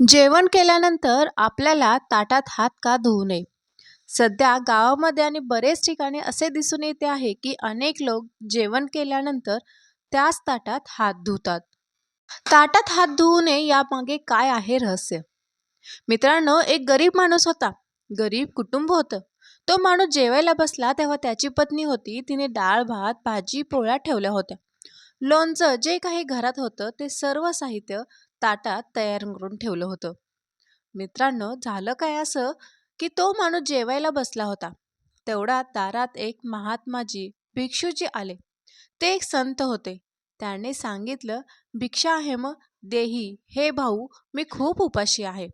जेवण केल्यानंतर आपल्याला ताटात हात का धुवू नये? सध्या गावामध्ये आणि बरेच ठिकाणी असे दिसून येते आहे की अनेक लोक जेवण केल्यानंतर त्याच ताटात हात धुतात. ताटात हात धुवू नये यामागे काय आहे रहस्य? मित्रांनो एक गरीब माणूस होता. गरीब कुटुंब होतं. तो माणूस जेवायला बसला तेव्हा त्याची पत्नी होती. तिने डाळ भात भाजी पोळ्या ठेवल्या होत्या. लोणचं जे काही घरात होतं ते सर्व साहित्य ताटात तयार करून ठेवलं होतं. मित्रांनो झालं काय असं की तो माणूस जेवायला बसला होता. तेवढा दारात एक महात्माजी भिक्षूजी आले. ते एक संत होते. त्याने सांगितलं भिक्षा आहे मग देही. हे भाऊ मी खूप उपाशी आहे.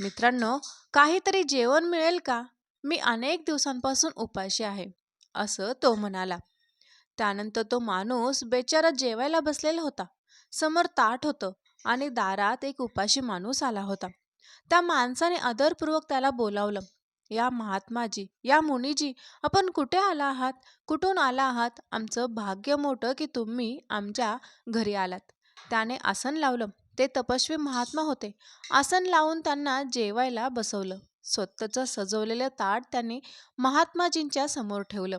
मित्रांनो काहीतरी जेवण मिळेल का? मी अनेक दिवसांपासून उपाशी आहे असं तो म्हणाला. त्यानंतर तो माणूस बेचारा जेवायला बसलेला होता. समोर ताट होतं. आणि दारात एक उपाशी माणूस आला होता. त्या माणसाने आदरपूर्वक त्याला बोलावलं या महात्माजी या मुनीजी आपण कुठे आला आहात? कुठून आला आहात? आमचं भाग्य मोठं की तुम्ही आमच्या घरी आलात. त्याने आसन लावलं. ते तपस्वी महात्मा होते. आसन लावून त्यांना जेवायला बसवलं. स्वतःचं सजवलेलं ताट त्यांनी महात्माजींच्या समोर ठेवलं.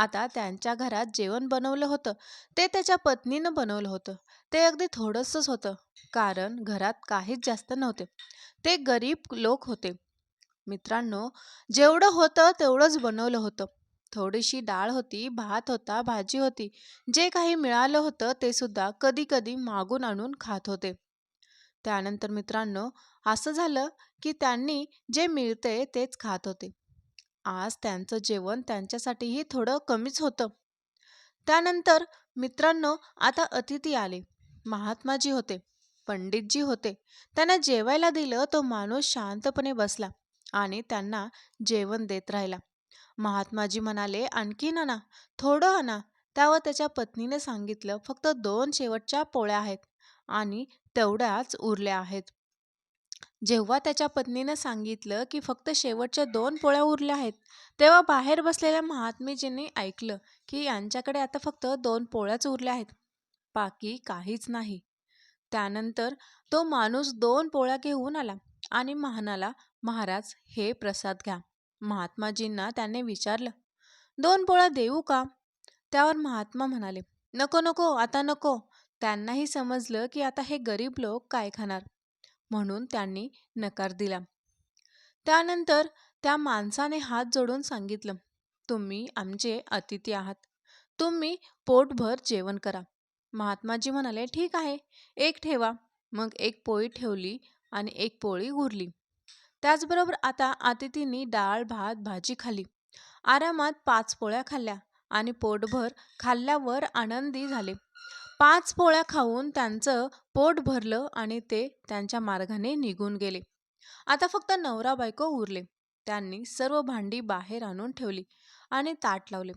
आता त्यांच्या घरात जेवण बनवलं होतं. ते त्याच्या पत्नीनं बनवलं होतं. ते अगदी थोडंसंच होतं कारण घरात काहीच जास्त नव्हते. ते गरीब लोक होते. मित्रांनो जेवढं होतं तेवढंच बनवलं होतं. थोडीशी डाळ होती भात होता भाजी होती. जे काही मिळालं होतं ते सुद्धा कधी कधी मागून आणून खात होते. त्यानंतर मित्रांनो असं झालं की त्यांनी जे मिळते तेच खात होते. आज त्यांचं जेवण त्यांच्यासाठीही थोडं कमीच होतं. त्यानंतर मित्रांनो आता अतिथी आले. महात्माजी होते पंडितजी होते. त्यांना जेवायला दिलं तो माणूस शांतपणे बसला आणि त्यांना जेवण देत राहिला. महात्माजी म्हणाले आणखीन आणा थोडं आणा. त्यावर त्याच्या पत्नीने सांगितलं फक्त दोन शेवटच्या पोळ्या आहेत आणि तेवढ्याच उरल्या आहेत. जेव्हा त्याच्या पत्नीनं सांगितलं की फक्त शेवटच्या दोन पोळ्या उरल्या आहेत तेव्हा बाहेर बसलेल्या महात्मेजींनी ऐकलं की यांच्याकडे आता फक्त दोन पोळ्याच उरल्या आहेत बाकी काहीच नाही. त्यानंतर तो माणूस दोन पोळ्या घेऊन आला आणि म्हणाला महाराज हे प्रसाद घ्या. महात्माजींना त्याने विचारलं दोन पोळ्या देऊ का? त्यावर महात्मा म्हणाले नको नको आता नको. त्यांनाही समजलं की आता हे गरीब लोक काय खाणार. म्हणून त्यांनी नकार दिला. त्यानंतर त्या माणसाने हात जोडून सांगितलं तुम्ही आमचे अतिथी आहात. तुम्ही पोटभर जेवण करा. महात्माजी म्हणाले ठीक आहे. एक ठेवा. मग एक पोळी ठेवली आणि एक पोळी उरली. त्याचबरोबर आता अतिथींनी डाळ भात भाजी खाल्ली आरामात पाच पोळ्या खाल्ल्या आणि पोटभर खाल्ल्यावर आनंदी झाले. पाच पोळ्या खाऊन त्यांचं पोट भरलं आणि ते त्यांच्या मार्गाने निघून गेले. आता फक्त नवरा बायको उरले. त्यांनी सर्व भांडी बाहेर आणून ठेवली आणि ताट लावले.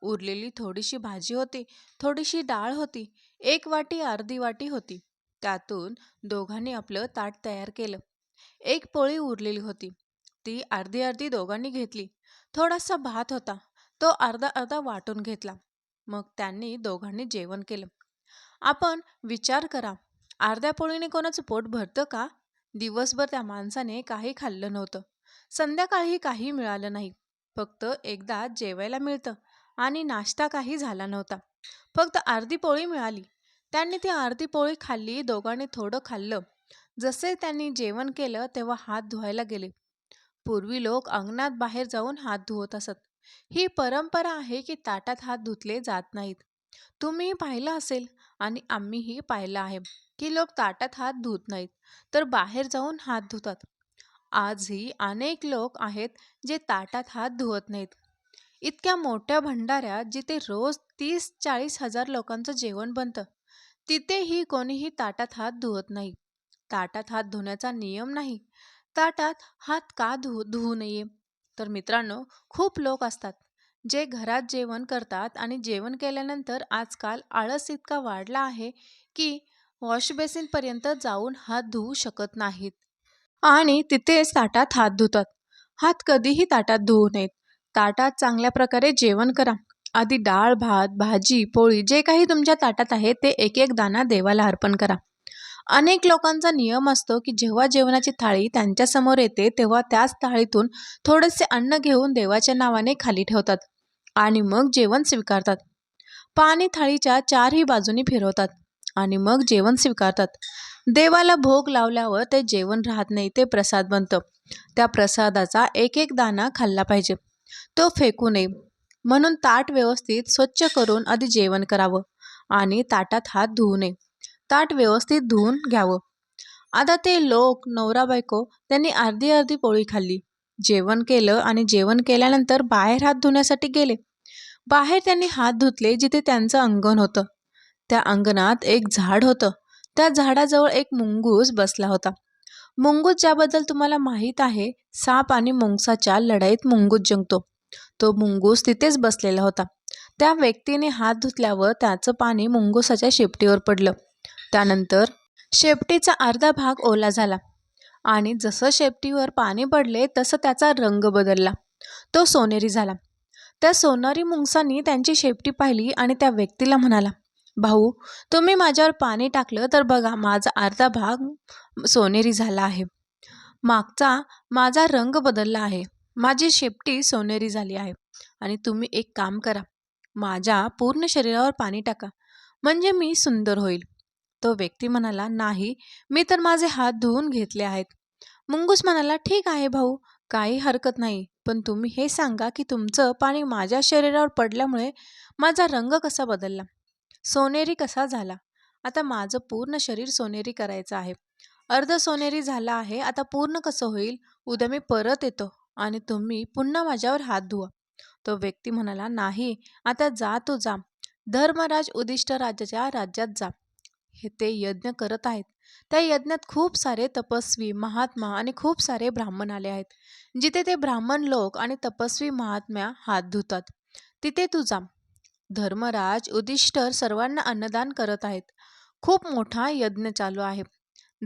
उरलेली थोडीशी भाजी होती थोडीशी डाळ होती एक वाटी अर्धी वाटी होती. त्यातून दोघांनी आपलं ताट तयार केलं. एक पोळी उरलेली होती. ती अर्धी अर्धी दोघांनी घेतली. थोडासा भात होता. तो अर्धा अर्धा वाटून घेतला. मग त्यांनी दोघांनी जेवण केलं. आपण विचार करा. अर्ध्या पोळीने कोणाचं पोट भरतं का? दिवसभर त्या माणसाने काही खाल्लं नव्हतं. संध्याकाळी काही मिळालं नाही. फक्त एकदा जेवायला मिळतं आणि नाश्ता काही झाला नव्हता. फक्त अर्धी पोळी मिळाली. त्यांनी ती अर्धी पोळी खाल्ली दोघांनी थोडं खाल्लं. जसे त्यांनी जेवण केलं तेव्हा हात धुवायला गेले. पूर्वी लोक अंगणात बाहेर जाऊन हात धुवत असत. ही परंपरा आहे की ताटात हात धुतले जात नाहीत. तुम्ही पाहिलं असेल आणि आम्हीही पाहिलं आहे की लोक ताटात हात धुत नाहीत तर बाहेर जाऊन हात धुतात. आजही अनेक लोक आहेत जे ताटात हात धुवत नाहीत. इतक्या मोठ्या भंडाऱ्यात जिथे रोज तीस चाळीस हजार लोकांचं जेवण बनतं तिथेही कोणीही ताटात हात धुवत नाही. ताटात हात धुण्याचा नियम नाही. ताटात हात का धु धुवू नये? तर मित्रांनो खूप लोक असतात. जे घरात जेवण करतात आणि जेवण केल्यानंतर आजकाल आळस इतका वाढला आहे की वॉश बेसिनपर्यंत जाऊन हात धुवू शकत नाहीत. आणि तिथेच ताटात हात धुतात. हात कधीही ताटात धुवू नयेत. ताटात चांगल्या प्रकारे जेवण करा. आधी डाळ भात भाजी पोळी जे काही तुमच्या ताटात आहे ते एक एक दाणा देवाला अर्पण करा. अनेक लोकांचा नियम असतो की जेव्हा जेवणाची थाळी त्यांच्यासमोर येते तेव्हा त्याच थाळीतून थोडेसे अन्न घेऊन देवाच्या नावाने खाली ठेवतात आणि मग जेवण स्वीकारतात. पाणी थाळीच्या चारही बाजूनी फिरवतात आणि मग जेवण स्वीकारतात. देवाला भोग लावल्यावर ते जेवण राहत नाही ते प्रसाद बनतं. त्या प्रसादाचा एक एक दाना खाल्ला पाहिजे. तो फेकू नये. म्हणून ताट व्यवस्थित स्वच्छ करून आधी जेवण करावं आणि ताटात हात धुवू नये. ताट व्यवस्थित धुवून घ्यावं. आता ते लोक नवरा बायको त्यांनी अर्धी अर्धी पोळी खाल्ली. जेवण केलं आणि जेवण केल्यानंतर बाहेर हात धुण्यासाठी गेले. बाहेर त्यांनी हात धुतले जिथे त्यांचं अंगण होतं. त्या अंगणात एक झाड होतं. त्या झाडाजवळ एक मुंगूस बसला होता. मुंगूस ज्याबद्दल तुम्हाला माहीत आहे साप आणि मुंगसाच्या लढाईत मुंगूस जिंकतो तो मुंगूस तिथेच बसलेला होता. त्या व्यक्तीने हात धुतल्यावर त्याचं पाणी मुंगुसाच्या शेपटीवर पडलं. त्यानंतर शेपटीचा अर्धा भाग ओला झाला. आणि जसं शेपटीवर पाणी पडले तसं त्याचा रंग बदलला. तो सोनेरी झाला. त्या सोनारी मुंगसांनी त्यांची शेपटी पाहिली आणि त्या व्यक्तीला म्हणाला भाऊ तुम्ही माझ्यावर पाणी टाकलं तर बघा माझा अर्धा भाग सोनेरी झाला आहे. मागचा माझा रंग बदलला आहे. माझी शेपटी सोनेरी झाली आहे. आणि तुम्ही एक काम करा. माझ्या पूर्ण शरीरावर पाणी टाका. म्हणजे मी सुंदर होईल. तो व्यक्ती म्हणाला नाही मी तर माझे हात धुवून घेतले आहेत. मुंगूस म्हणाला ठीक आहे भाऊ काही हरकत नाही पण तुम्ही हे सांगा की तुमचं पाणी माझ्या शरीरावर पडल्यामुळे माझा रंग कसा बदलला? सोनेरी कसा झाला? आता माझं पूर्ण शरीर सोनेरी करायचं आहे. अर्ध सोनेरी झालं आहे आता पूर्ण कसं होईल? उद्या मी परत येतो आणि तुम्ही पुन्हा माझ्यावर हात धुवा. तो व्यक्ती म्हणाला नाही आता जा तू जा. धर्मराज उदिष्ट राजाच्या राज्यात जा. हे ते यज्ञ करत आहेत. त्या यज्ञात खूप सारे तपस्वी महात्मा आणि खूप सारे ब्राह्मण आले आहेत. जिथे ते ब्राह्मण लोक आणि तपस्वी महात्म्या हात धुतात तिथे तुझा धर्मराज उदिष्टर सर्वांना अन्नदान करत आहेत. खूप मोठा यज्ञ चालू आहे.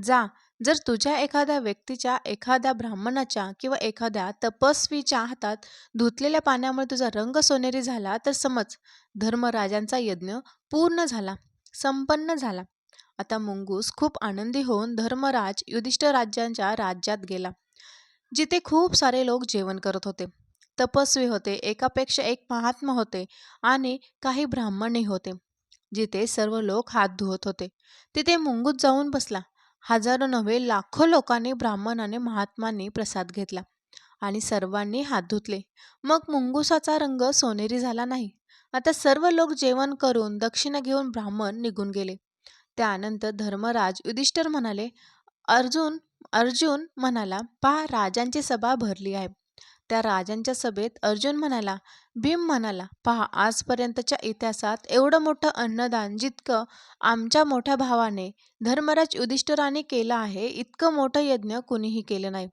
जा जर तुझ्या एखाद्या व्यक्तीच्या एखाद्या ब्राह्मणाच्या किंवा एखाद्या तपस्वीच्या हातात धुतलेल्या पाण्यामुळे तुझा रंग सोनेरी झाला तर समज धर्मराजांचा यज्ञ पूर्ण झाला संपन्न झाला. आता मुंगूस खूप आनंदी होऊन धर्मराज युधिष्ठ राज्यांच्या राज्यात गेला जिथे खूप सारे लोक जेवण करत होते. तपस्वी होते एकापेक्षा एक महात्मा होते आणि काही ब्राह्मणही होते जिथे सर्व लोक हात धुवत होते. तिथे मुंगूस जाऊन बसला. हजारो नव्हे लाखो लोकांनी ब्राह्मणाने महात्मांनी प्रसाद घेतला आणि सर्वांनी हात धुतले. मग मुंगुसाचा रंग सोनेरी झाला नाही. आता सर्व लोक जेवण करून दक्षिणा घेऊन ब्राह्मण निघून गेले. त्यानंतर धर्मराज युधिष्ठर म्हणाले अर्जुन अर्जुन म्हणाला पहा राजांची सभा भरली आहे. त्या राजांच्या सभेत अर्जुन म्हणाला भीम म्हणाला पहा आजपर्यंतच्या इतिहासात एवढं मोठं अन्नदान जितकं आमच्या मोठ्या भावाने धर्मराज युधिष्ठराने केलं आहे इतकं मोठं यज्ञ कुणीही केलं नाही.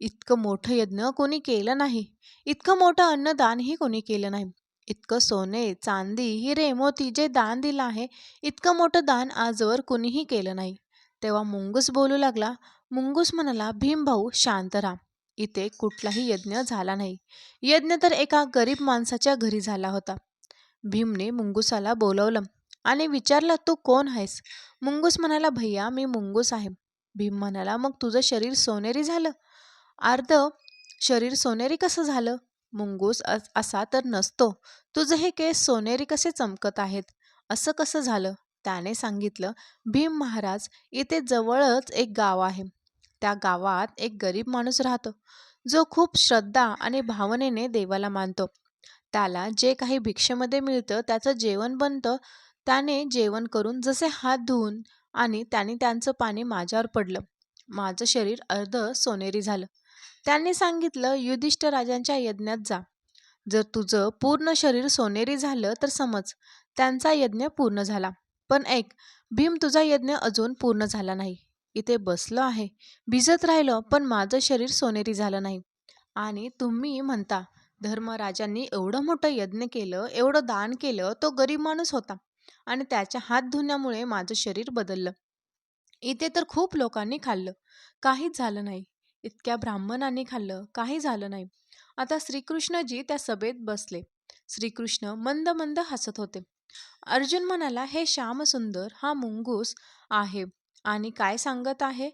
इतकं मोठं यज्ञ कोणी केलं नाही. इतकं मोठं अन्नदानही कोणी केलं नाही. इतकं सोने चांदी हिरे मोती जे दान दिलं आहे इतकं मोठं दान आजवर कुणीही केलं नाही. तेव्हा मुंगूस बोलू लागला मुंगूस म्हणाला भीमभाऊ शांत राहा. इथे कुठलाही यज्ञ झाला नाही. यज्ञ तर एका गरीब माणसाच्या घरी झाला होता. भीमने मुंगुसाला बोलवलं आणि विचारलं तू कोण आहेस? मुंगूस म्हणाला भैया मी मुंगूस आहे. भीम म्हणाला मग तुझं शरीर सोनेरी झालं? अर्ध शरीर सोनेरी कसं झालं? मुंगूस असा तर नसतो. तुझं हे केस सोनेरी कसे चमकत आहेत? असं कसं झालं? त्याने सांगितलं भीम महाराज इथे जवळच एक गाव आहे. त्या गावात एक गरीब माणूस राहतो. जो खूप श्रद्धा आणि भावनेने देवाला मानतो. त्याला जे काही भिक्षेमध्ये मिळतं त्याचं जेवण बनतं. त्याने जेवण करून जसे हात धुवून आणि त्याने त्यांचं पाणी माझ्यावर पडलं. माझं शरीर अर्ध सोनेरी झालं. त्यांनी सांगितलं युधिष्ठ राजांच्या यज्ञात जा. जर तुझं पूर्ण शरीर सोनेरी झालं तर समज त्यांचा यज्ञ पूर्ण झाला. पण ऐक भीम तुझा यज्ञ अजून पूर्ण झाला नाही. इथे बसलो आहे. भिजत राहिलो पण माझं शरीर सोनेरी झालं नाही. आणि तुम्ही म्हणता धर्मराजांनी एवढं मोठं यज्ञ केलं एवढं दान केलं तो गरीब माणूस होता. आणि त्याच्या हात धुण्यामुळे माझं शरीर बदललं. इथे तर खूप लोकांनी खाल्लं. काहीच झालं नाही. इतक्या ब्राह्मणांनी खाल्लं काही झालं नाही. आता श्रीकृष्णजी त्या सभेत बसले. श्रीकृष्ण मंद मंद हसत होते. अर्जुन म्हणाला हे श्यामसुंदर हा मुंगूस आहे आणि काय सांगत आहे?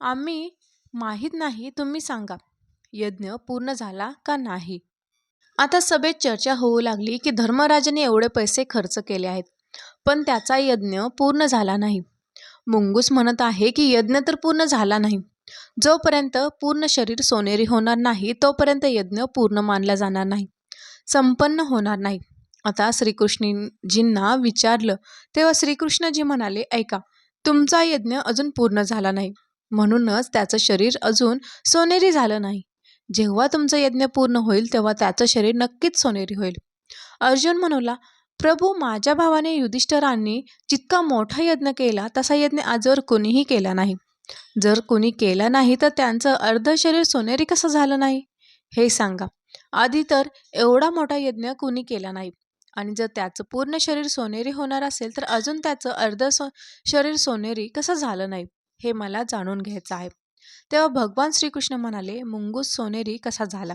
आम्ही माहीत नाही तुम्ही सांगा. यज्ञ पूर्ण झाला का नाही? आता सभेत चर्चा होऊ लागली की धर्मराजाने एवढे पैसे खर्च केले आहेत पण त्याचा यज्ञ पूर्ण झाला नाही. मुंगूस म्हणत आहे की यज्ञ तर पूर्ण झाला नाही. जोपर्यंत पूर्ण शरीर सोनेरी होणार नाही तोपर्यंत यज्ञ पूर्ण मानला जाणार नाही संपन्न होणार नाही. आता श्रीकृष्णजींना विचारलं तेव्हा श्रीकृष्णजी म्हणाले ऐका तुमचा यज्ञ अजून पूर्ण झाला नाही. म्हणूनच त्याचं शरीर अजून सोनेरी झालं नाही. जेव्हा तुमचं यज्ञ पूर्ण होईल तेव्हा त्याचं शरीर नक्कीच सोनेरी होईल. अर्जुन म्हणाला प्रभू माझ्या भावाने युधिष्ठरांनी जितका मोठा यज्ञ केला तसा यज्ञ आजवर कोणीही केला नाही. जर कोणी केला नाही तर त्यांचं अर्ध शरीर सोनेरी कसं झालं नाही? हे सांगा. आधी तर एवढा मोठा यज्ञ कोणी केला नाही. आणि जर त्याचं पूर्ण शरीर सोनेरी होणार असेल तर अजून त्याचं अर्ध सो शरीर सोनेरी कसं झालं नाही हे मला जाणून घ्यायचं आहे. तेव्हा भगवान श्रीकृष्ण म्हणाले मुंगूस सोनेरी कसा झाला?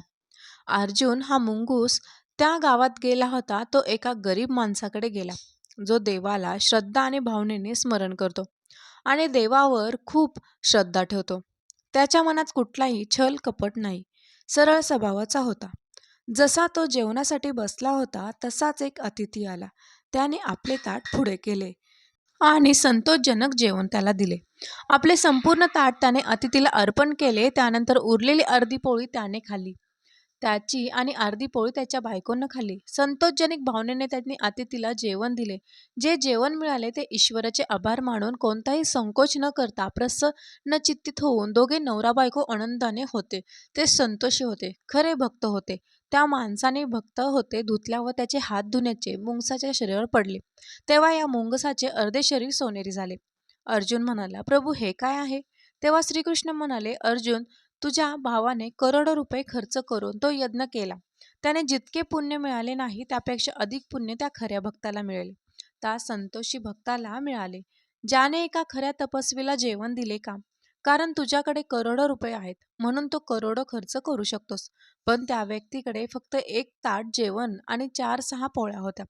अर्जुन हा मुंगूस त्या गावात गेला होता तो एका गरीब माणसाकडे गेला जो देवाला श्रद्धा आणि भावनेने स्मरण करतो. आणि देवावर खूप श्रद्धा ठेवतो. त्याच्या मनात कुठलाही छल कपट नाही. सरळ स्वभावाचा होता. जसा तो जेवणासाठी बसला होता तसाच एक अतिथी आला. त्याने आपले ताट पुढे केले आणि संतोषजनक जेवण त्याला दिले. आपले संपूर्ण ताट त्याने अतिथीला अर्पण केले त्यानंतर उरलेली अर्धी पोळी त्याने खाल्ली. त्याची आणि अर्धी पोळी त्याच्या बायकोनं खाल्ली. संतोषजनक भावनेने त्यांनी अतिथीला जेवण दिले. जे जेवण मिळाले ते ईश्वराचे आभार मानून कोणताही संकोच न करता प्रसन्न चित्तित होऊन दोघे नवरा बायको आनंदाने होते. ते संतोषी होते खरे भक्त होते. त्या माणसाने भक्त होते धुतल्या व त्याचे हात धुण्याचे मुंगसाच्या शरीरावर पडले. तेव्हा या मुंगसाचे अर्धे शरीर सोनेरी झाले. अर्जुन म्हणाला प्रभू हे काय आहे? तेव्हा श्रीकृष्ण म्हणाले अर्जुन तुझ्या भावाने करोडो रुपये खर्च करून तो यज्ञ केला. त्याने जितके पुण्य मिळाले नाही त्यापेक्षा अधिक पुण्य त्या खऱ्या भक्ताला मिळेल. त्या संतोषी भक्ताला मिळाले. ज्याने एका खऱ्या तपस्वीला जेवण दिले का? कारण तुझ्याकडे करोडो रुपये आहेत म्हणून तो करोडो खर्च करू शकतोस. पण त्या व्यक्तीकडे फक्त एक ताट जेवण आणि चार सहा पोळ्या होत्या.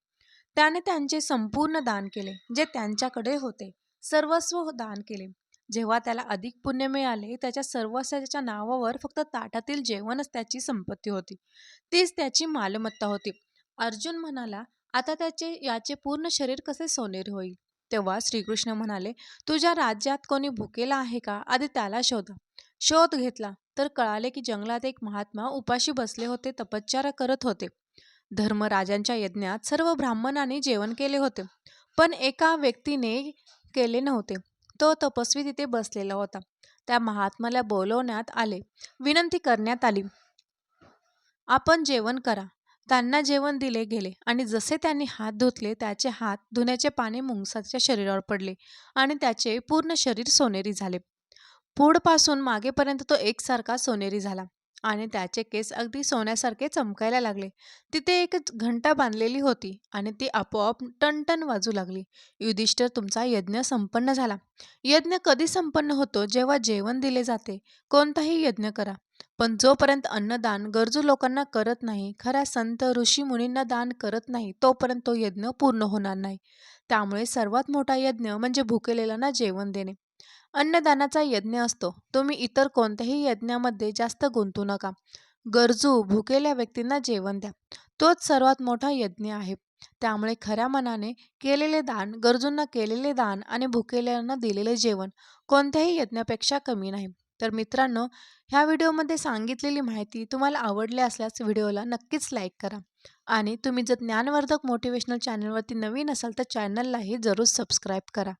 त्याने त्यांचे संपूर्ण दान केले जे त्यांच्याकडे होते. सर्वस्व दान केले. जेव्हा त्याला अधिक पुण्य मिळाले त्याच्या सर्वस्वाच्या नावावर फक्त ताटातील जेवणच त्याची संपत्ती होती. तीच त्याची मालमत्ता होती. अर्जुन म्हणाला आता त्याचे याचे पूर्ण शरीर कसे सोनेरी होईल? तेव्हा श्रीकृष्ण म्हणाले तुझ्या राज्यात कोणी भुकेला आहे का? आधी त्याला शोधा. शोध घेतला तर कळाले की जंगलात एक महात्मा उपाशी बसले होते तपश्चर्या करत होते. धर्मराजांच्या यज्ञात सर्व ब्राह्मणांनी जेवण केले होते पण एका व्यक्तीने केले नव्हते. तो तपस्वी तिथे बसलेला होता. त्या महात्म्याला बोलवण्यात आले. विनंती करण्यात आली. आपण जेवण करा. त्यांना जेवण दिले गेले आणि जसे त्यांनी हात धुतले त्याचे हात धुण्याचे पाणी मुंगसाच्या शरीरावर पडले आणि त्याचे पूर्ण शरीर सोनेरी झाले. पुढपासून मागेपर्यंत तो एकसारखा सोनेरी झाला. आणि त्याचे केस अगदी सोन्यासारखे चमकायला लागले. तिथे एक घंटा बांधलेली होती आणि ती आपोआप टणटण वाजू लागली. युधिष्ठर तुमचा यज्ञ संपन्न झाला. यज्ञ कधी संपन्न होतो? जेव्हा जेवण दिले जाते कोणताही यज्ञ करा. पण जोपर्यंत अन्नदान गरजू लोकांना करत नाही खरा संत ऋषी मुनींना दान करत नाही तोपर्यंत तो यज्ञ पूर्ण होणार नाही. त्यामुळे सर्वात मोठा यज्ञ म्हणजे भुकेलेल्यांना जेवण देणे. अन्नदानाचा यज्ञ असतो. तुम्ही इतर कोणत्याही यज्ञामध्ये जास्त गुंतू नका. गरजू भुकेल्या व्यक्तींना जेवण द्या. तोच सर्वात मोठा यज्ञ आहे. त्यामुळे खऱ्या मनाने केलेले दान गरजूंना केलेले दान आणि भुकेल्यांना दिलेले जेवण कोणत्याही यज्ञापेक्षा कमी नाही. तर मित्रांनो ह्या व्हिडिओमध्ये सांगितलेली माहिती तुम्हाला आवडली असल्यास व्हिडिओला नक्कीच लाईक करा. आणि तुम्ही जर ज्ञानवर्धक मोटिवेशनल चॅनलवरती नवीन असाल तर चॅनललाही जरूर सबस्क्राईब करा.